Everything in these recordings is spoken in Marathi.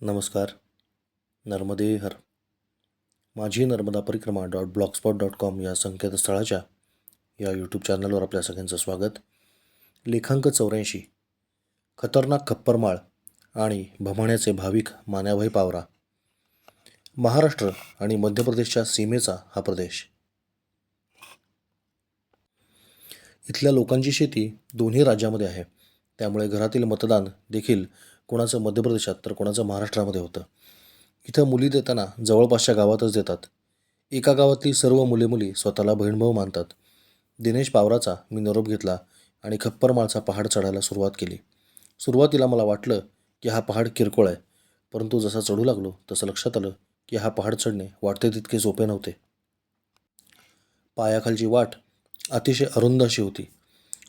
नमस्कार. नर्मदे हर. माझी नर्मदा परिक्रमा डॉट ब्लॉगस्पॉट डॉट कॉम या संकेतस्थळाच्या या यूट्यूब चॅनलवर आपल्या सगळ्यांचं स्वागत. लेखांक चौऱ्याऐंशी खतरनाक खप्परमाळ आणि भमाण्याचे भाविक मान्याभाई पावरा. महाराष्ट्र आणि मध्य प्रदेशच्या सीमेचा हा प्रदेश. इथल्या लोकांची शेती दोन्ही राज्यामध्ये आहे. त्यामुळे घरातील मतदान देखील कोणाचं मध्य प्रदेशात तर कोणाचं महाराष्ट्रामध्ये होतं. इथं मुली देताना जवळपासच्या गावातच देतात. एका गावातली सर्व मुले मुली स्वतःला बहीणभाऊ मानतात. दिनेश पावराचा मी निरोप घेतला आणि खप्परमाळचा पहाड चढायला सुरुवात केली. सुरुवातीला मला वाटलं की हा पहाड किरकोळ आहे परंतु जसा चढू लागलो तसं लक्षात आलं की हा पहाड चढणे वाटते तितके सोपे नव्हते. पायाखालची वाट अतिशय अरुंद अशी होती.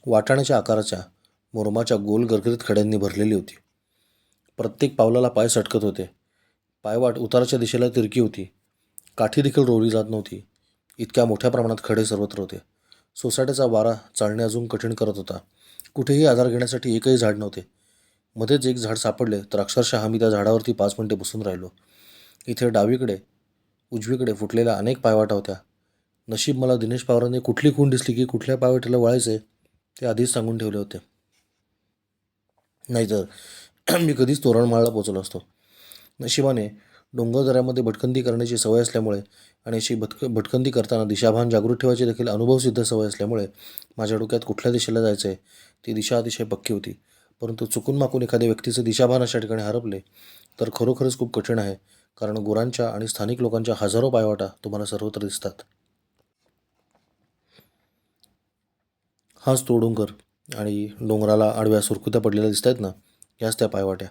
वाटाण्याच्या आकाराच्या मुरमाच्या गोल गरगरीत खड्यांनी भरलेली होती. प्रत्येक पावलाला पाय सटकत होते. पायवाट उताराच्या दिशेला तिरकी होती. काठी देखील रोवली जात नव्हती. इतक्या मोठ्या प्रमाणात खडे सर्वत्र होते. सोसाट्याचा वारा चालणे अजून कठीण करत होता. कुठेही आधार घेण्यासाठी एकही झाड नव्हते. मध्येच एक झाड सापडले तर अक्षरशः आम्ही त्या झाडावरती पाच मिनिटे बसून राहिलो. इथे डावीकडे उजवीकडे फुटलेल्या अनेक पायवाटा होत्या. नशीब मला दिनेश पावरांनी कुठली खूण दिसली की कुठल्या पायवाटेला वळायचे ते आधीच सांगून ठेवले होते. नाहीतर मी कधीच तोरणमाळला पोचलो असतो नशिबाने डोंगरदऱ्यामध्ये भटकंती करण्याची सवय असल्यामुळे आणि अशी भटक भटकंती करताना दिशाभान जागृत ठेवायची देखील अनुभवसिद्ध सवय असल्यामुळे माझ्या डोक्यात कुठल्या दिशेला जायचं आहे ती दिशा अतिशय पक्की होती. परंतु चुकून माकून एखाद्या व्यक्तीचं दिशाभान अशा ठिकाणी हरपले तर खरोखरच खूप कठीण आहे कारण गुरांच्या आणि स्थानिक लोकांच्या हजारो पायवाटा तुम्हाला सर्वत्र दिसतात. हाच तो डोंगर आणि डोंगराला आडव्या सुरकुत्या पडलेल्या दिसत आहेत ना? ह्याच त्या पायवाट्या.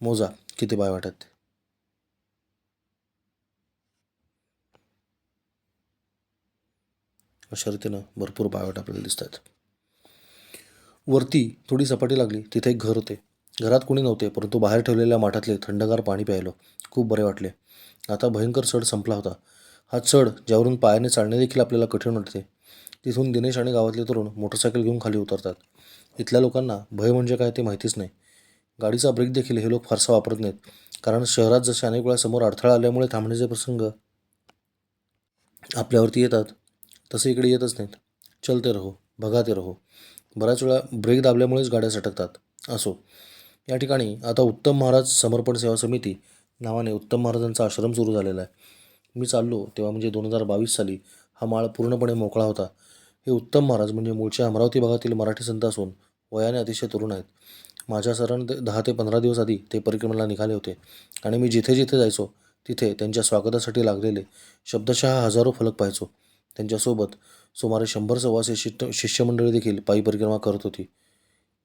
मोजा किती पायवाट्यात ते. अशा रीतीनं भरपूर पायवाट आपल्याला दिसत आहेत वरती थोडी सपाटी लागली तिथे एक घर होते. घरात कोणी नव्हते परंतु बाहेर ठेवलेल्या माठातले थंडगार पाणी प्यायलो. खूप बरे वाटले. आता भयंकर चढ संपला होता. हा चढ ज्यावरून पायाने चालणे देखील आपल्याला कठीण वाटते. तिथून दिनेश आणि गावातले तरुण मोटरसायकल घेऊन खाली उतरतात. इथल्या लोकांना भय म्हणजे काय ते माहितीच नाही. गाडीचा ब्रेक देखील हे लोक फारसा वापरत नाहीत. कारण शहरात जसे अनेक वेळा समोर अडथळा आल्यामुळे थांबण्याचे प्रसंग आपल्यावरती येतात तसे इकडे येतच नाहीत. चलते रहो भगाते रहो. बऱ्याच वेळा ब्रेक दाबल्यामुळेच गाड्या सटकतात. असो. या ठिकाणी आता उत्तम महाराज समर्पण सेवा समिती नावाने उत्तम महाराजांचा आश्रम सुरू झालेला आहे. मी चाललो तेव्हा म्हणजे दोन हजार बावीस साली हा माळ पूर्णपणे मोकळा होता. हे उत्तम महाराज म्हणजे मूळचे अमरावती भागातील मराठी संत असून वयाने अतिशय तरुण आहेत. माझ्या सरण दहा ते पंधरा दिवस आधी ते परिक्रमेला निघाले होते. आणि मी जिथे जिथे जायचो तिथे त्यांच्या स्वागतासाठी लागलेले शब्दशः हजारो फलक पाहायचो. त्यांच्यासोबत सुमारे शंभर सव्वाशे शिष्ट शिष्यमंडळी देखील पायी परिक्रमा करत होती.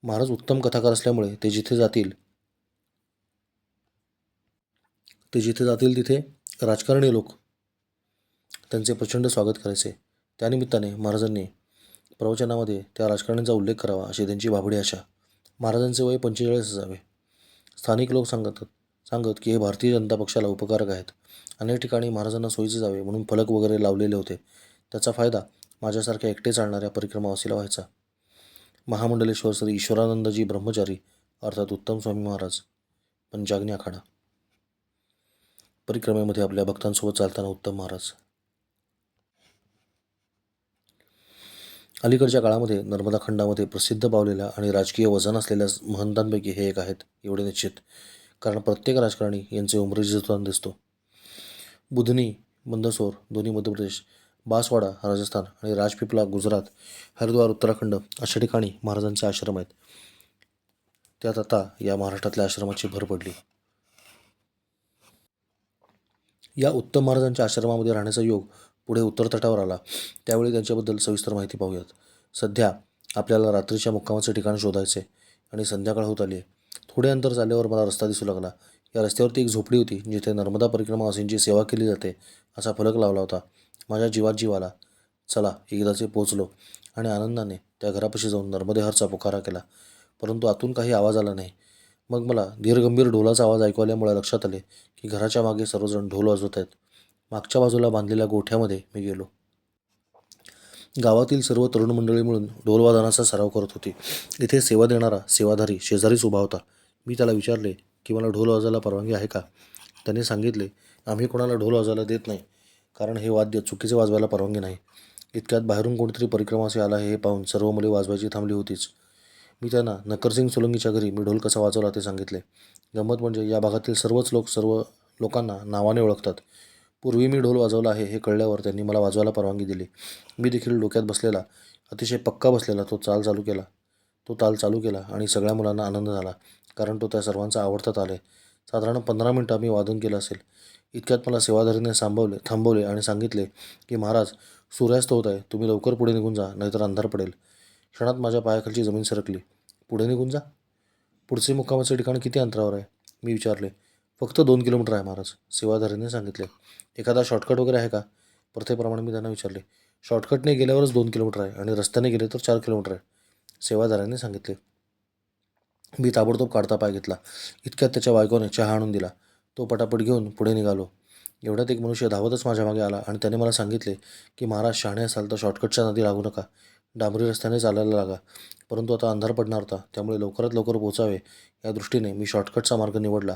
महाराज उत्तम कथाकार असल्यामुळे ते जिथे जातील ते जिथे जातील तिथे राजकारणी लोक त्यांचे प्रचंड स्वागत करायचे. त्यानिमित्ताने महाराजांनी प्रवचनामध्ये त्या राजकारण्यांचा उल्लेख करावा अशी त्यांची भाबडी आशा महाराजांचे वय पंचेचाळीस असावे. स्थानिक लोक सांगतात सांगत की हे भारतीय जनता पक्षाला उपकारक आहेत. अनेक ठिकाणी महाराजांना सोयीचे जावे म्हणून फलक वगैरे लावलेले होते. त्याचा फायदा माझ्यासारख्या एकटे चालणाऱ्या परिक्रमावासीला व्हायचा. महामंडलेश्वर श्री ईश्वरानंदजी ब्रह्मचारी अर्थात उत्तम स्वामी महाराज. पंचाग्नी आखाडा परिक्रमेमध्ये आपल्या भक्तांसोबत चालताना उत्तम महाराज. अलीकडच्या काळामध्ये नर्मदा खंडामध्ये प्रसिद्ध पावलेल्या आणि राजकीय वजन असलेल्या महंतांपैकी हे एक आहेत एवढे निश्चित. कारण प्रत्येक राजकारणी यांचे उमरेजीतून दिसतो. बुधनी मंदसोर दोन्ही मध्य प्रदेश बासवाडा राजस्थान आणि राजपिपला गुजरात हरिद्वार उत्तराखंड अशा ठिकाणी महाराजांचे आश्रम आहेत. त्यात आता या महाराष्ट्रातल्या आश्रमाची भर पडली. या उत्तम महाराजांच्या आश्रमामध्ये राहण्याचा योग पुढे उत्तर तटावर आला. त्यावेळी त्यांच्याबद्दल सविस्तर माहिती पाहूयात. सध्या आपल्याला रात्रीच्या मुक्कामाचे ठिकाण शोधायचे आणि संध्याकाळ होत आली थोडे अंतर चालल्यावर मला रस्ता दिसू लागला. या रस्त्यावरती एक झोपडी होती जिथे नर्मदा परिक्रमा असींची सेवा केली जाते असा फलक लावला होता. माझ्या जीवात जीव आला. चला एकदाचे पोचलो आणि आनंदाने त्या घरापाशी जाऊन नर्मदेहरचा पुकारा केला. परंतु आतून काही आवाज आला नाही. मग मला धीरगंभीर ढोलाचा आवाज ऐकू आल्यामुळे लक्षात आले की घराच्या मागे सर्वजण ढोल वाजवत आहेत. मागच्या बाजूला बांधलेल्या गोठ्यामध्ये मी गेलो. गावातील सर्व तरुण मंडळी मिळून ढोलवादनाचा सराव करत होती. इथे सेवा देणारा सेवाधारी शेजारीच उभा होता. मी त्याला विचारले की मला ढोल वाजायला परवानगी आहे का? त्याने सांगितले आम्ही कोणाला ढोल वाजायला देत नाही कारण हे वाद्य चुकीचे वाजवायला परवानगी नाही. इतक्यात बाहेरून कोणीतरी असे आला आहे हे पाहून सर्व मुले वाजवायची थांबली होतीच. मी त्यांना नकरसिंग सोलंकीच्या घरी मी ढोल कसा वाजवला ते सांगितले. गंमत म्हणजे या भागातील सर्वच लोक सर्व लोकांना नावाने ओळखतात. पूर्वी मी ढोल वाजवला आहे हे कळल्यावर त्यांनी मला वाजवायला परवानगी दिली. मी देखील डोक्यात बसलेला अतिशय पक्का बसलेला तो चाल चालू केला. तो ताल चालू केला आणि सगळ्या मुलांना आनंद झाला कारण तो त्या सर्वांचा आवडता ताल आहे. साधारण पंधरा मिनटं आम्ही वादन केलं असेल. इतक्यात मला सेवाधारीने सांभवले थांबवले आणि सांगितले की महाराज सूर्यास्त होत आहे तुम्ही लवकर पुढे निघून जा नाहीतर अंधार पडेल. क्षणात माझ्या पायाखालची जमीन सरकली. पुढे निघून जा? पुढचे मुक्कामाचे ठिकाण किती अंतरावर आहे? मी विचारले. फक्त दोन किलोमीटर आहे महाराज. सेवाधारीने सांगितले. एखादा शॉर्टकट वगैरे आहे का? प्रथेप्रमाणे मी त्यांना विचारले. शॉर्टकटने गेल्यावरच दोन किलोमीटर आहे आणि रस्त्याने गेले तर चार किलोमीटर आहे. सेवाधाऱ्याने सांगितले. मी ताबडतोब काढता पाय घेतला. इतक्यात त्याच्या बायकोने चहा आणून दिला. तो पटापट घेऊन पुढे निघालो. एवढ्यात एक मनुष्य धावतच माझ्या मागे आला आणि त्याने मला सांगितले की महाराज शहाणे असाल तर शॉर्टकटच्या नदी लागू नका. डांबरी रस्त्याने चालायला लागा. परंतु आता अंधार पडणार होता. त्यामुळे लवकरात लवकर पोचावे या दृष्टीने मी शॉर्टकटचा मार्ग निवडला.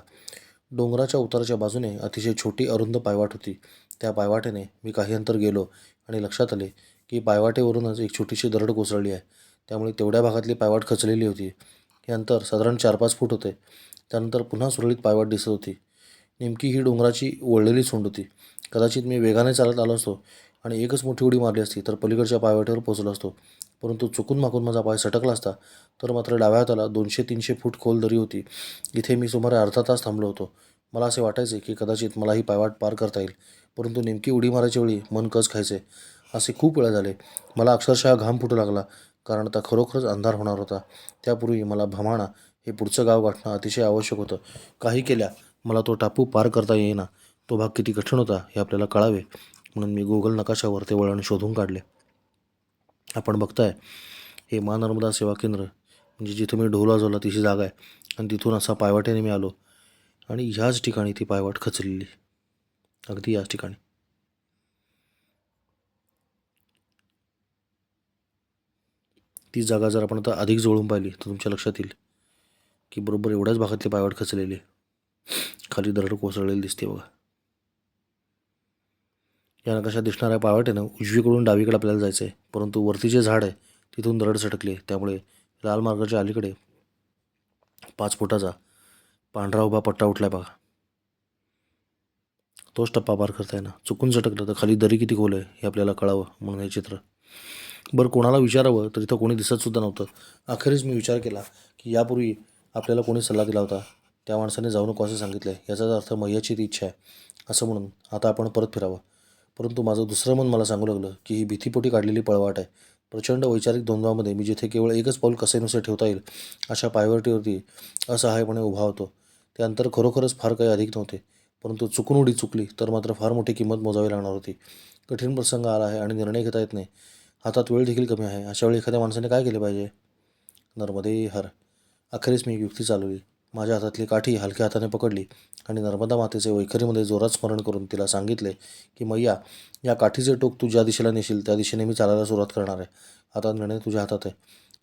डोंगराच्या उताराच्या बाजूने अतिशय छोटी अरुंद पायवाट होती. त्या पायवाटेने मी काही अंतर गेलो आणि लक्षात आले की पायवाटेवरूनच एक छोटीशी दरड कोसळली आहे. त्यामुळे तेवढ्या भागातली पायवाट खचलेली होती. हे अंतर साधारण चार पाच फूट होते. त्यानंतर पुन्हा सुरळीत पायवाट दिसत होती. नेमकी ही डोंगराची वळलेली सोंड होती. कदाचित मी वेगाने चालत आलो असतो आणि एकच मोठी उडी मारली असती तर पलीकडच्या पायवाटेवर पोचलो असतो. परंतु चुकून माकून माझा पाय सटकला असता तर मात्र डाव्या हाताला दोनशे तीनशे फूट खोल दरी होती. इथे मी सुमारे अर्धा तास थांबलो होतो. मला असे वाटायचे की कदाचित मला ही पायवाट पार करता येईल परंतु नेमकी उडी मारायच्या वेळी मन कस खायचे? असे खूप वेळा झाले. मला अक्षरशः घाम फुटू लागला कारण आता खरोखरच अंधार होणार होता. त्यापूर्वी मला भमाणा हे पुढचं गाव गाठणं अतिशय आवश्यक होतं. काही केल्या मला तो टापू पार करता येईना. तो भाग किती कठीण होता हे आपल्याला कळावे म्हणून मी गुगल नकाशावर ते वळण शोधून काढले. आपण बघताय हे मा नर्मदा सेवा केंद्र म्हणजे जिथं मी ढोल वाजवला तिची जागा आहे. आणि तिथून असा पायवाट्याने मी आलो. आणि ह्याच ठिकाणी ती पायवाट खचलेली. अगदी याच ठिकाणी. ती जागा जर आपण आता अधिक जवळून पाहिली तर तुमच्या लक्षात येईल की बरोबर एवढ्याच भागातली पायवाट खचलेली खाली दरड कोसळलेली दिसते बघा. या नकाशात दिसणाऱ्या पायवाटेनं उजवीकडून डावीकडे आपल्याला जायचं आहे परंतु वरती जे झाड आहे तिथून दरड सटकली त्यामुळे लाल मार्गाच्या अलीकडे पाच फुटाचा पांढरा उभा पट्टा उठला आहे बघा. तोच टप्पा पार करता ना. चुकून झटकलं तर खाली दरी किती खोल आहे हे आपल्याला कळावं म्हणून हे चित्र. बरं कोणाला विचारावं तर इथं कोणी दिसतसुद्धा नव्हतं. अखेरीस मी विचार केला की यापूर्वी आपल्याला कोणी सल्ला दिला होता? त्या माणसाने जाऊ नको असं सांगितलं आहे याचाच अर्थ मैयाची ती इच्छा आहे. असं म्हणून आता आपण परत फिरावं. परंतु माझं दुसरं मन मला सांगू लागलं की ही भीतीपोटी काढलेली पळवाट आहे. प्रचंड वैचारिक द्वंद्वामध्ये मी जिथे केवळ एकच पाऊल कसेनुसे ठेवता येईल अशा पायवटीवरती असहायपणे उभा होतो. ते अंतर खरोखरच फार काही अधिक नव्हते. परंतु चुकून उडी चुकली तर मात्र फार मोठी किंमत मोजावी लागणार होती. कठीण प्रसंग आला आहे आणि निर्णय घेता येत नाही. हातात वेळ देखील कमी आहे. अशा वेळी एखाद्या माणसाने काय केले पाहिजे? नर्मदे हर. अखेरीस मी युक्ती चालवली. माझ्या हातातली काठी हलक्या हाताने पकडली आणि नर्मदा मातेचे वैखरीमध्ये जोरात स्मरण करून तिला सांगितले की मैया या काठीचे टोक तू ज्या दिशेला नेशील त्या दिशेने मी चालायला सुरुवात करणार आहे. आता निर्णय तुझ्या हातात आहे.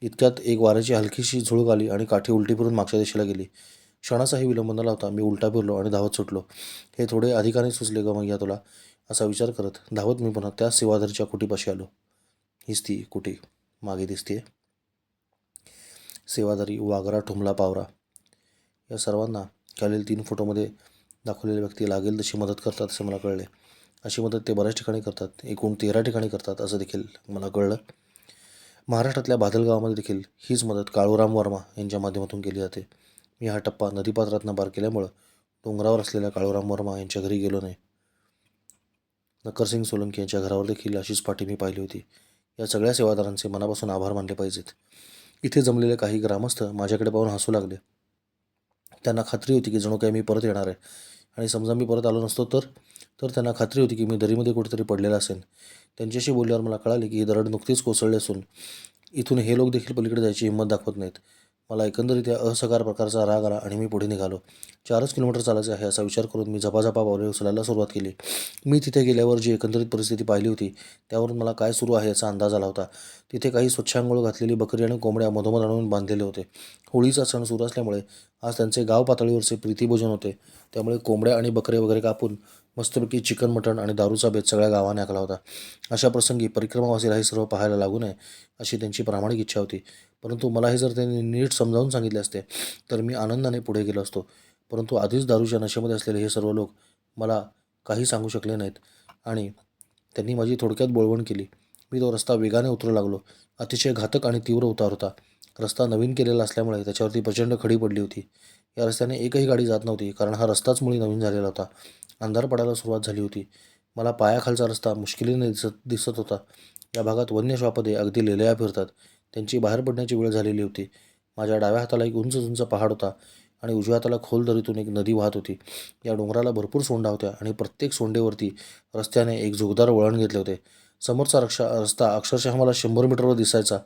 इतक्यात एक वाऱ्याची हलकीशी झुळूक आली आणि काठी उलटी फिरून मागच्या दिशेला गेली. क्षणाचाही विलंब न लावता मी उलटा फिरलो आणि धावत सुटलो. हे थोडे अधिकाने सुचले ग मैया तुला असा विचार करत धावत मी पुन्हा त्या सेवाधरच्या कुटीपाशी आलो. हीच ती कुटी मागे दिसते सेवाधारी वाघरा ठुमला पावरा. या सर्वांना खालील तीन फोटोमध्ये दाखवलेले व्यक्ती लागेल तशी मदत करतात असे मला कळले. अशी मदत ते बऱ्याच ठिकाणी करतात. एकूण तेरा ठिकाणी करतात असं देखील मला कळलं. महाराष्ट्रातल्या बादलगावामध्ये देखील हीच मदत काळूराम वर्मा यांच्या माध्यमातून केली जाते. मी हा टप्पा नदीपात्रातनं पार केल्यामुळं डोंगरावर असलेल्या काळूराम वर्मा यांच्या घरी गेलो नाही. नकरसिंग सोलंकी यांच्या घरावर देखील अशीच पाठी मी पाहिली होती. या सगळ्या सेवादारांचे मनापासून आभार मानले पाहिजेत. इथे जमलेले काही ग्रामस्थ माझ्याकडे पाहून हसू लागले. त्यांना खात्री होती की जणू काही मी परत येणार आहे. आणि समजा मी परत आलो नसतो तर तर त्यांना खात्री होती की मी दरीमध्ये कुठेतरी पडलेला असेल त्यांच्याशी बोलल्यावर मला कळाले की ही दरड नुकतीच कोसळली असून इथून हे लोक देखील पलीकडे जायची हिंमत दाखवत नाहीत. मला एकंदरीत या असकार प्रकारचा राग आला आणि मी पुढे निघालो. चारच किलोमीटर चालायचे आहे असा विचार करून मी झपाझपा पावले उचलायला सुरुवात केली. मी तिथे गेल्यावर जी एकंदरीत परिस्थिती पाहिली होती त्यावरून मला काय सुरू आहे याचा अंदाज आला होता. तिथे काही स्वच्छांघोळ घातलेली बकरी आणि कोंबड्या मधोमध आणून बांधलेले होते. होळीचा सण सुरू असल्यामुळे आज त्यांचे गाव पातळीवरचे प्रीतीभोजन होते. त्यामुळे कोंबड्या आणि बकरे वगैरे कापून मस्तपैकी चिकन मटण आणि दारूचा बेत सगळ्या गावाने आखला होता. अशा प्रसंगी परिक्रमावासीला हे सर्व पाहायला लागू नये अशी त्यांची प्रामाणिक इच्छा होती. परंतु मला हे जर त्यांनी नीट समजावून सांगितले असते तर मी आनंदाने पुढे गेलो असतो. परंतु आधीच दारूच्या नशेमध्ये असलेले हे सर्व लोक मला काही सांगू शकले नाहीत आणि त्यांनी माझी थोडक्यात बोळवण केली. मी तो रस्ता वेगाने उतरू लागलो. अतिशय घातक आणि तीव्र उतार होता. रस्ता नवीन केलेला असल्यामुळे त्याच्यावरती प्रचंड खडी पडली होती. या रस्त्याने एकही गाडी जात नव्हती कारण हा रस्ताच मुळी नवीन झालेला होता. अंधार पडायला सुरुवात झाली होती. मला पायाखालचा रस्ता मुश्किलीने दिसत दिसत होता. या भागात वन्य श्वापदे अगदी लेलया फिरतात. त्यांची बाहेर पडण्याची वेळ झालेली होती. माझ्या डाव्या हाताला एक उंच उंच पहाड होता आणि उजव्या हाताला खोल दरीतून एक नदी वाहत होती. या डोंगराला भरपूर सोंडा होत्या आणि प्रत्येक सोंडेवरती रस्त्याने एक जोगदार वळण घेतले होते. समोरचा रक्षा रस्ता अक्षरशः मला शंभर मीटरवर दिसायचा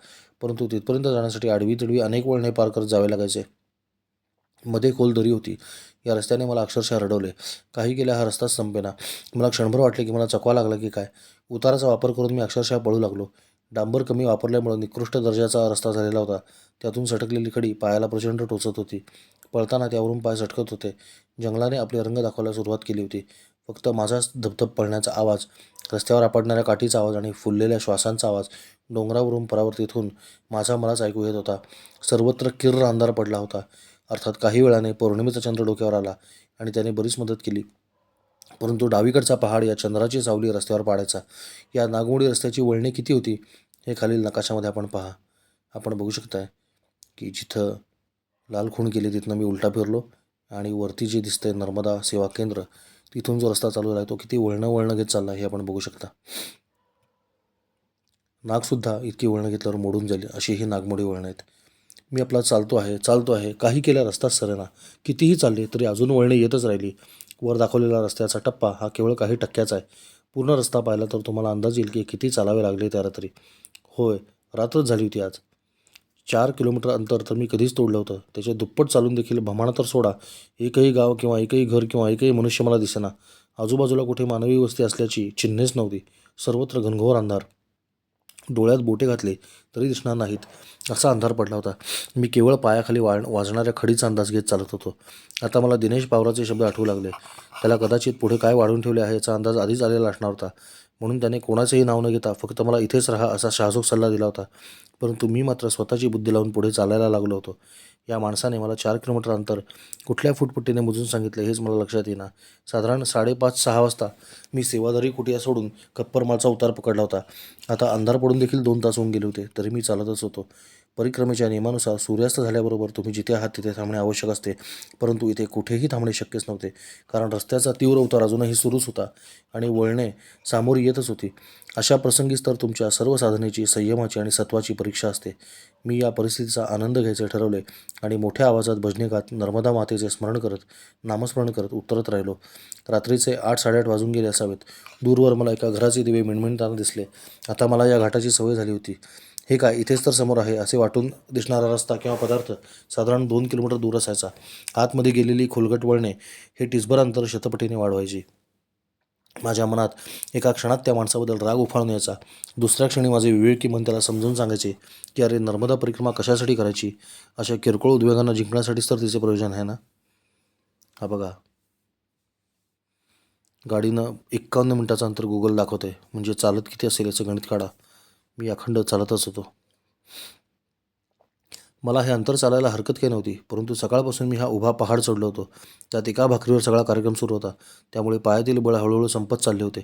परंतु तिथपर्यंत जाण्यासाठी आडवी तिडवी अनेक वळणे पार करत जावे लागायचे. मध्ये खोल दरी होती. या रस्त्याने मला अक्षरशः रडवले. काही गेल्या हा रस्ताच संपेना. मला क्षणभर वाटले की मला चकवा लागला की काय. उताराचा वापर करून मी अक्षरशः पळू लागलो. डांबर कमी वापरल्यामुळे निकृष्ट दर्जाचा रस्ता झालेला होता. त्यातून सटकलेली खडी पायाला प्रचंड टोचत होती. पळताना त्यावरून पाय सटकत होते. जंगलाने आपले रंग दाखवायला सुरुवात केली होती. फक्त माझाच धबधब पळण्याचा आवाज रस्त्यावर आपडणाऱ्या काठीचा आवाज आणि फुललेल्या श्वासांचा आवाज डोंगरावरून परावर्तित होऊन माझा मलाच ऐकू येत होता. सर्वत्र किर्र अंधार पडला होता. अर्थात काही वेळाने पौर्णिमेचा चंद्र डोक्यावर आला आणि त्याने बरीच मदत केली. परंतु डावीकडचा पहाड या चंद्राची सावली रस्त्यावर पाडायचा. या नागमोडी रस्त्याची वळणे किती होती हे खालील नकाशामध्ये आपण पहा. आपण बघू शकताय की जिथं लाल खूण केली तिथनं मी उलटा फिरलो आणि वरती जे दिसतंय नर्मदा सेवा केंद्र तिथून जो रस्ता चालू आहे तो किती वळणं वळणं घेत चालला हे आपण बघू शकता. नागसुद्धा इतकी वळणं घेतल्यावर मोडून जाईल अशी ही नागमोडी वळणं आहेत. मी आपला चालतो आहे चालतो आहे काही केल्या रस्ताच सरेना. कितीही चालले तरी अजून वळणे येतच राहिली. वर दाखवलेला रस्त्याचा टप्पा हा केवळ काही टक्क्याचा आहे. पूर्ण रस्ता पाहिला तर तुम्हाला अंदाज येईल की किती चालावे लागले त्या रात्री. होय रात्रच झाली होती आज. चार किलोमीटर अंतर तर मी कधीच तोडलं होतं. त्याचे दुप्पट चालून देखील भमाणा तर सोडा. एकही गाव किंवा एकही घर किंवा एकही मनुष्य मला दिसेना. आजूबाजूला कुठे मानवी वस्ती असल्याची चिन्हेच नव्हती. सर्वत्र घनघोर अंधार. डोळ्यात बोटे घातले तरी दिसणार नाहीत असा अंधार पडला होता. मी केवळ पायाखाली वा वाजणाऱ्या खडीचा अंदाज घेत चालत होतो. आता मला दिनेश पावराचे शब्द आठवू लागले. त्याला कदाचित पुढे काय वाढून ठेवले आहे याचा अंदाज आधीच आलेला असणार होता. म्हणून त्याने कोणाचेही नाव न घेता फक्त मला इथेच राहा असा शाहजोक सल्ला दिला होता. परंतु मी मात्र स्वतःची बुद्धी लावून पुढे चालायला लागलो होतो. या माणसाने मला चार किलोमीटर अंतर कुठल्या फुटपट्टीने मोजून सांगितले हेच मला लक्षात येईना. साधारण साडेपाच सहा वाजता मी सेवादारी कुटिया सोडून कप्परमाळचा उतार पकडला होता. आता अंधार पडून देखील दोन तास होऊन गेले होते तरी मी चालतच होतो. परिक्रमेच्या नियमानुसार सूर्यास्त झाल्याबरोबर तुम्ही जिथे आहात तिथे थांबणे आवश्यक असते. परंतु इथे कुठेही थांबणे शक्यच नव्हते. कारण रस्त्याचा तीव्र उतार अजूनही सुरूच होता आणि वळणे सामोरी येतच होती. अशा प्रसंगीच तर तुमच्या सर्व साधनेची संयमाची आणि सत्वाची परीक्षा असते. मी या परिस्थितीचा आनंद घ्यायचे ठरवले आणि मोठ्या आवाजात भजने गात नर्मदा मातेचे स्मरण करत नामस्मरण करत उतरत राहिलो. रात्रीचे आठ साडेआठ वाजून गेले असावेत. दूरवर मला एका घराचे दिवे मिणमिणताना दिसले. आता मला या घाटाची सवय झाली होती. हे काय? इथेच तर समोर आहे असे वाटून दिसणारा रस्ता किंवा पदार्थ साधारण दोन किलोमीटर दूर असायचा. आतमध्ये गेलेली खोलगट वळणे हे टिसभर अंतर शतपटीने वाढवायची. माझ्या मनात एका क्षणात त्या माणसाबद्दल राग उफाळून यायचा. दुसऱ्या क्षणी माझे विवेकी मन त्याला समजून सांगायचे की अरे नर्मदा परिक्रमा कशासाठी करायची? अशा किरकोळ उद्वेगांना जिंकण्यासाठीच तर तिचे प्रयोजन आहे ना? हा बघा. गाडीनं एक्कावन्न मिनटाचं अंतर गुगल दाखवते म्हणजे चालत किती असेल याचं गणित काढा. मी अखंड चालतच होतो मला हे अंतर चालायला हरकत काही नव्हती परंतु सकाळपासून मी हा उभा पहाड चढलो होतो. त्यात एका भाकरीवर सगळा कार्यक्रम सुरू होता. त्यामुळे पायातील बळ हळूहळू संपत चालले होते.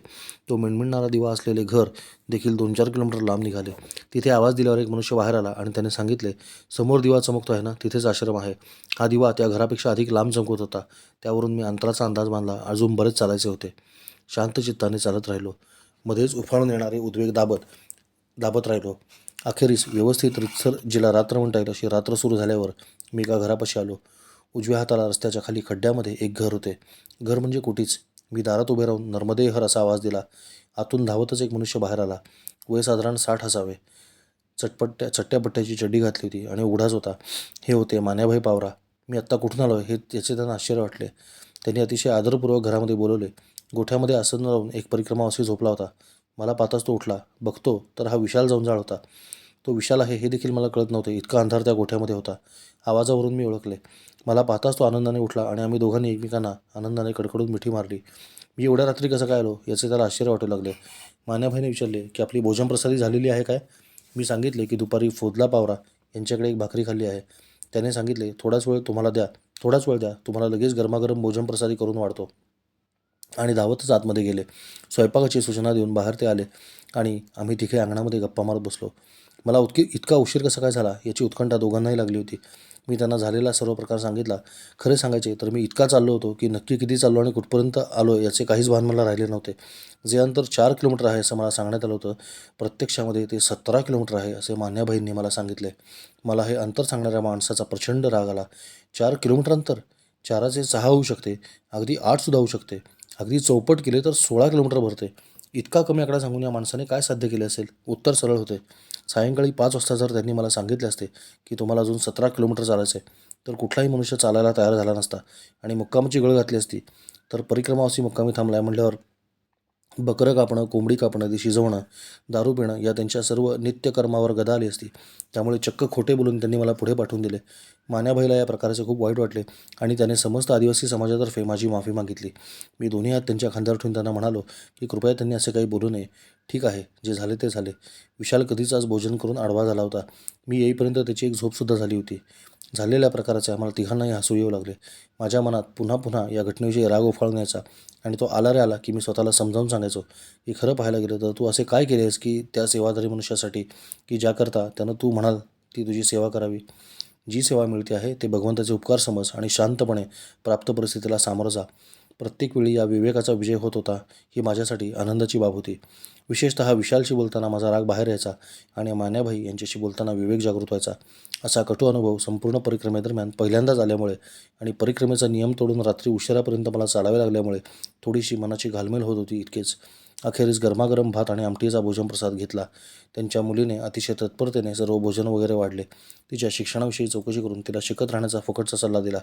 तो मिणमिणणारा दिवा असलेले घर देखील दोन चार किलोमीटर लांब निघाले. तिथे आवाज दिल्यावर एक मनुष्य बाहेर आला आणि त्याने सांगितले समोर दिवा चमकतो आहे ना तिथेच आश्रम आहे. हा दिवा त्या घरापेक्षा अधिक लांब चमकत होता. त्यावरून मी अंतराचा अंदाज बांधला. अजून बरेच चालायचे होते. शांत चित्ताने चालत राहिलो. मध्येच उफाळून येणारे उद्वेग दाबत दाबत राहिलो. अखेरीस व्यवस्थित रितसर जिला रात्र म्हणता येईल अशी रात्र सुरू झाल्यावर मी एका घरापाशी आलो. उजव्या हाताला रस्त्याच्या खाली खड्ड्यामध्ये एक घर होते. घर म्हणजे कुठीच. मी दारात उभे राहून नर्मदे हर असा आवाज दिला. आतून धावतच एक मनुष्य बाहेर आला. वय साधारण साठ असावे. चटपट्ट्या चट्ट्यापट्ट्याची चड्डी घातली होती आणि उघडाच होता. हे होते मान्याभाई पावरा. मी आत्ता कुठून आलो हे त्याचे त्यांना आश्चर्य वाटले. त्यांनी अतिशय आदरपूर्वक घरामध्ये बोलवले. गोठ्यामध्ये आसन लावून एक परिक्रमावासी झोपला होता. मला पाहताच तो उठला. बघतो तर हा विशाल जंजाळ होता तो विशाल आहे हे देखील मला कळत नव्हते. इतका अंधार त्या गोठ्यामध्ये होता. आवाजावरून मी ओळखले. मला पाहताच तो आनंदाने उठला आणि आम्ही दोघांनी एकमेकांना आनंदाने कडकडून मिठी मारली. मी एवढ्या रात्री कसं काय आलो याचे त्याला आश्चर्य वाटू लागले. मान्याभाईने विचारले की आपली भोजनप्रसादी झालेली आहे काय? मी सांगितले की दुपारी फोदला पावरा. यांच्याकडे एक भाकरी खाल्ली आहे. त्याने सांगितले थोडाच वेळ तुम्हाला द्या. थोडाच वेळ द्या. तुम्हाला लगेच गरमागरम भोजनप्रसादी करून वाढतो. आणि धावतच आतमध्ये गेले. स्वयंपाकाची सूचना देऊन बाहेर ते आले आणि आम्ही तिथे अंगणामध्ये गप्पा मारत बसलो. मला उतकी इतका उशीर कसा काय झाला याची उत्कंठा दोघांनाही लागली होती. मी त्यांना झालेला सर्व प्रकार सांगितला. खरे सांगायचे तर मी इतका चाललो होतो की नक्की किती चाललो आणि कुठपर्यंत आलो याचे काहीच भान मला राहिले नव्हते. जे अंतर चार किलोमीटर आहे असं मला सांगण्यात आलं होतं प्रत्यक्षामध्ये ते सतरा किलोमीटर आहे असे मान्याबाईंनी मला सांगितले. मला हे अंतर सांगणाऱ्या माणसाचा प्रचंड राग आला. चार किलोमीटर अंतर? चाराचे सहा होऊ शकते अगदी आठसुद्धा होऊ शकते. अगदी चौपट केले तर सोळा किलोमीटर भरते. इतका कमी आकडा सांगून या माणसाने काय साध्य केले असेल? उत्तर सरळ होते. सायंकाळी पाच वाजता जर त्यांनी मला सांगितले असते की तुम्हाला अजून सतरा किलोमीटर चालायचं आहे तर कुठलाही मनुष्य चालायला तयार झाला नसता आणि मुक्कामाची गळ घातली असती तर परिक्रमावासी मुक्कामी थांबलाय म्हटल्यावर बकरं कापणं कोंबडी कापणं ती शिजवणं दारू पिणं या त्यांच्या सर्व नित्यकर्मावर गदा आली असती. त्यामुळे चक्क खोटे बोलून त्यांनी मला पुढे पाठवून दिले. मान्याभाईला या प्रकाराचे खूप वाईट वाटले आणि त्याने समस्त आदिवासी समाजातर्फे माझी माफी मागितली. मी दोन्ही हात त्यांच्या खांद्यावर ठेवून त्यांना म्हणालो की कृपया त्यांनी असे काही बोलू नये. ठीक आहे जे झाले ते झाले. विशाल कधीच आज भोजन करून आडवा झाला होता. मी येईपर्यंत त्याची एक झोपसुद्धा झाली होती. झालेल्या प्रकाराचे आम्हाला तिघांनाही हसू येऊ लागले. माझ्या मनात पुन्हा पुन्हा या घटनेविषयी राग उफाळण्याचा आणि तो आला रे आला की मी स्वतःला समजावून सांगायचो की खरं पाहायला गेलं तर तू असे काय केले आहेस की त्या सेवाधारी मनुष्यासाठी की ज्याकरता त्यानं तू म्हणाल ती तुझी सेवा करावी? जी सेवा मिळते आहे ते भगवंताचे उपकार समज आणि शांतपणे प्राप्त परिस्थितीला सामोरं जा. प्रत्येक वेळी या विवेकाचा विजय होत होता ही माझ्यासाठी आनंदाची बाब होती. विशेषतः विशालशी बोलताना माझा राग बाहेर यायचा आणि मान्याभाई यांच्याशी बोलताना विवेक जागृत व्हायचा. असा कटू अनुभव संपूर्ण परिक्रमेदरम्यान पहिल्यांदाच आल्यामुळे आणि परिक्रमेचा नियम तोडून रात्री उशिरापर्यंत मला चालावे लागल्यामुळे थोडीशी मनाची घालमेल होत होती इतकेच. अखेरीस गरमागरम भात आणि आमटीचा भोजनप्रसाद घेतला. त्यांच्या मुलीने अतिशय तत्परतेने सर्व भोजन वगैरे वाढले. तिच्या शिक्षणाविषयी चौकशी करून तिला शिकत राहण्याचा फुकटचा सल्ला दिला.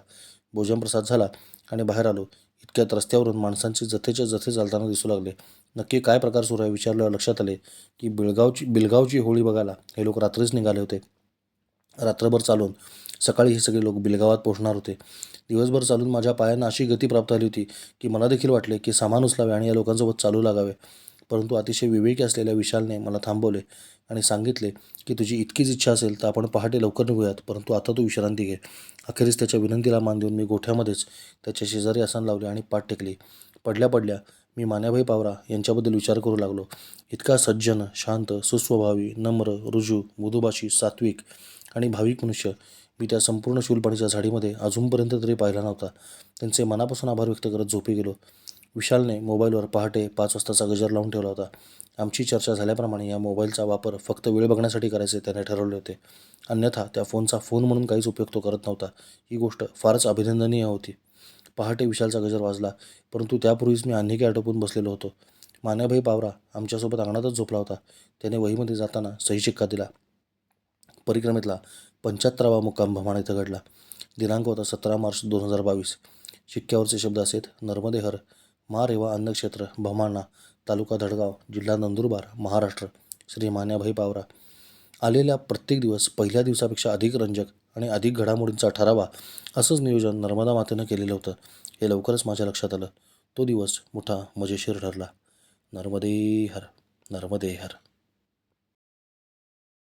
भोजनप्रसाद झाला आणि बाहेर आलो. इतक्यात रस्त्यावरून माणसांची जथेच्या जथे चालताना दिसू लागले. नक्की काय प्रकार सुरू आहे विचारल्यावर लक्षात आले की बिळगावची बिलगावची होळी बघायला हे लोक रात्रीच निघाले होते. रात्रभर चालून सकाळी हे सगळे लोक बिलगावात पोहोचणार होते. दिवसभर चालून माझ्या पायांना अशी गती प्राप्त झाली होती की मला देखील वाटले की सामान उचलावे आणि या लोकांसोबत चालू लागावे. परंतु अतिशय विवेकी असलेल्या विशालने मला थांबवले आणि सांगितले की तुझी इतकीच इच्छा असेल तर आपण पहाटे लवकर निघूयात परंतु आता तू विश्रांती घे. अखेरीस त्याच्या विनंतीला मान देऊन मी गोठ्यामध्येच त्याच्या शेजारी आसन लावले आणि पाठ टेकली. पडल्या पडल्या मी मान्याभाई पावरा यांच्याबद्दल विचार करू लागलो. इतका सज्जन शांत सुस्वभावी नम्र रुजू मृदुभाषी सात्विक आणि भाविक मनुष्य मी त्या संपूर्ण शूलपाणीच्या झाडीमध्ये अजूनपर्यंत तरी पाहिला नव्हता. त्यांचे मनापासून आभार व्यक्त करत झोपी गेलो. विशालने मोबाईलवर पहाटे पाच वाजताचा गजर लावून ठेवला होता. आमची चर्चा झाल्याप्रमाणे या मोबाईलचा वापर फक्त वेळ बघण्यासाठी करायचे त्याने ठरवले होते. अन्यथा त्या फोनचा फोन म्हणून काहीच उपयोग तो करत नव्हता. ही गोष्ट फारच अभिनंदनीय होती. पहाटे विशालचा गजर वाजला परंतु त्यापूर्वीच मी आणखी आटोपून बसलेलो होतो. मान्याभाई पावरा आमच्यासोबत अंगणातच झोपला होता. त्याने वहीमध्ये जाताना सही शिक्का दिला. परिक्रमेतला पंच्याहत्तरावा मुक्काम भमाण इथं घडला. दिनांक होता सतरा मार्च दोन हजार बावीस. शिक्क्यावरचे शब्द असेत नर्मदेहर महारेवा अन्नक्षेत्र भमाणा तालुका धडगाव जिल्हा नंदुरबार महाराष्ट्र श्री मान्याभाई पावरा. आलेल्या प्रत्येक दिवस पहिल्या दिवसापेक्षा अधिक रंजक आणि अधिक घडामोडींचा ठरावा असंच नियोजन नर्मदा मातेनं केलेलं होतं हे लवकरच माझ्या लक्षात आलं. तो दिवस मोठा मजेशीर ठरला. नर्मदे हर नर्मदे हर